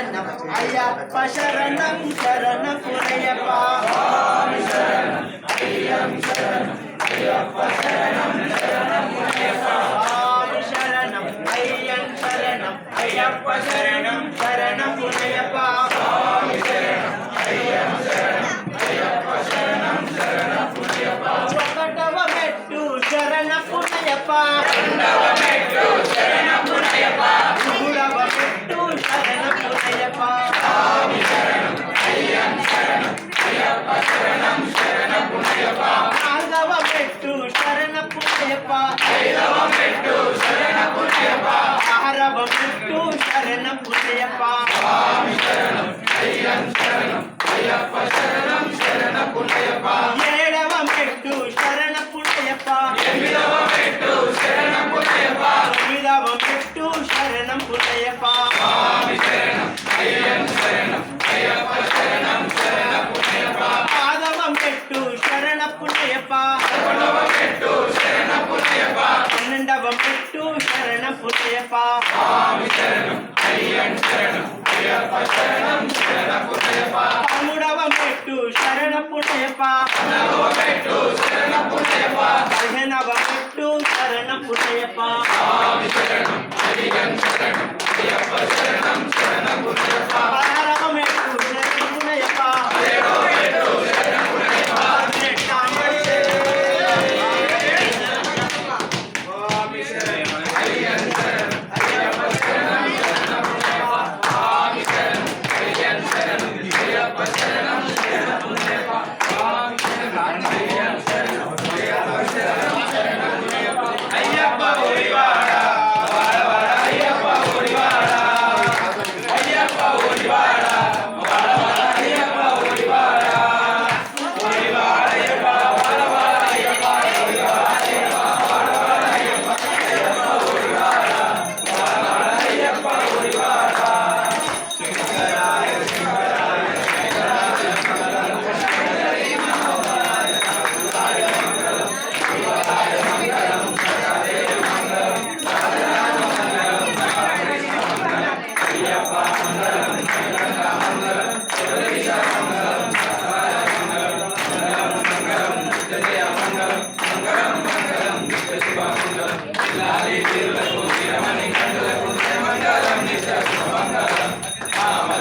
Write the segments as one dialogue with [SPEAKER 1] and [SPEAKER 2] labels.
[SPEAKER 1] சரணம். ஐயப்ப சரணம் சரண புனையப்பா
[SPEAKER 2] சரணம் ஐயப்ப சரணம் சரண புனையப்பா
[SPEAKER 1] சரணம் ஐயன் சரணம் ஐயப்ப சரணம் சரண புனையப்பா
[SPEAKER 2] புண்டையப்பா.
[SPEAKER 1] ஏடவமெட்டு சரண புண்டையப்பா
[SPEAKER 2] எவ்விதவமெட்டு சரண
[SPEAKER 1] புண்டையப்பா எவ்விதவமெட்டு சரணம் புண்டையப்பா சுவாமி
[SPEAKER 2] சரணம் ஐயன்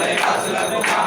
[SPEAKER 2] 谁怕谁来偷塔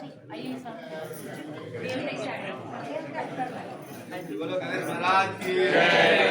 [SPEAKER 2] महाराज की जय बोलो स्वामी की